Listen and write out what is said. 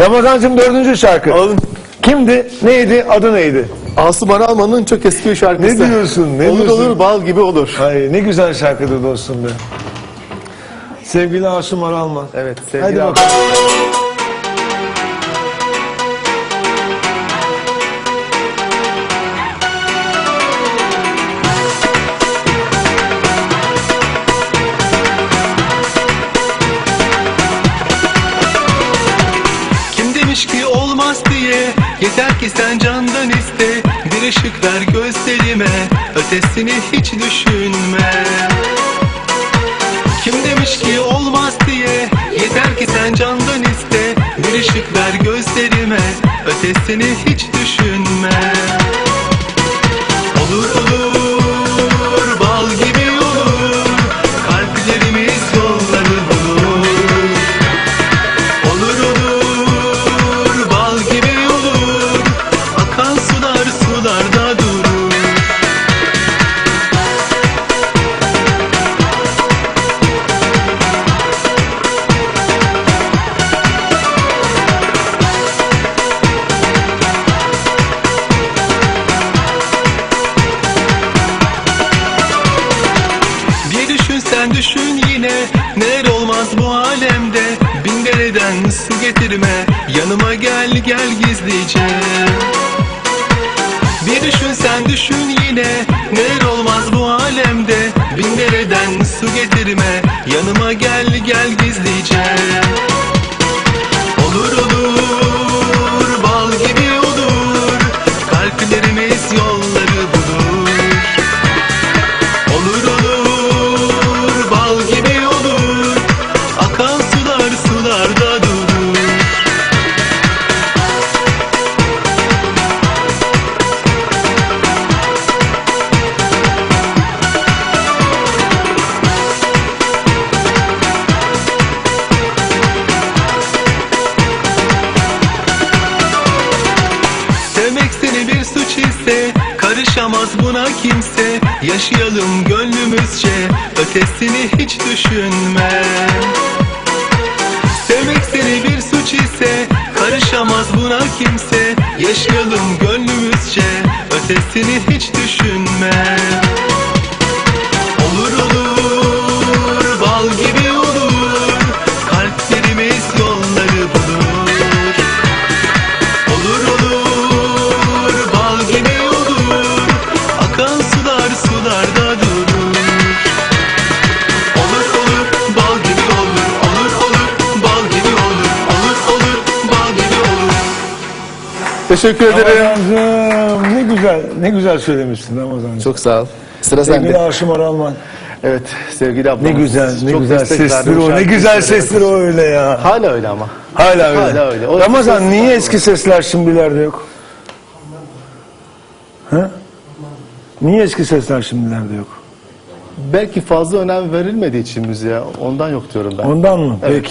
Ramazancığım dördüncü şarkı. Alalım. Kimdi? Neydi? Adı neydi? Asuman Alman'ın çok eski bir şarkısı. Ne diyorsun, ne olur diyorsun? olur bal gibi olur. Ay ne güzel şarkıdır dostum be. Sevgili Asım Aralman. Evet Hadi sevgili abi. bakalım. Sen candan iste Bir ışık ver gözlerime Ötesini hiç düşünme. Kim demiş ki olmaz diye Yeter ki sen candan iste Bir ışık ver gözlerime Ötesini hiç düşünme sen düşün yine Neler olmaz bu alemde. Bin dereden su getirme Yanıma gel gel gizlice. Bir düşün sen düşün yine Neler olmaz bu alemde. Bin dereden su getirme Yanıma gel gel gizlice ise Karışamaz buna kimse. Yaşayalım gönlümüzce Ötesini hiç düşünme. Sevmek seni bir suç ise Karışamaz buna kimse. Yaşayalım gönlümüzce Ötesini hiç düşünme Teşekkür ederim. Ramazancığım ne güzel, ne güzel söylemişsin Ramazancığım. Çok sağ ol. Sıra Sevgili sende. Asım Aralman. Evet sevgili ablam. Ne güzel, ne Çok güzel destek verdi bu o. Ne güzel söylemesi. sesleri o öyle ya. Hala öyle ama. Hala öyle. Hala öyle. O Ramazan ses- niye eski sesler şimdilerde yok? Ha? Niye eski sesler şimdilerde yok? Belki fazla önem verilmediği için müziğe ondan yok diyorum ben. Ondan mı? Evet. Peki.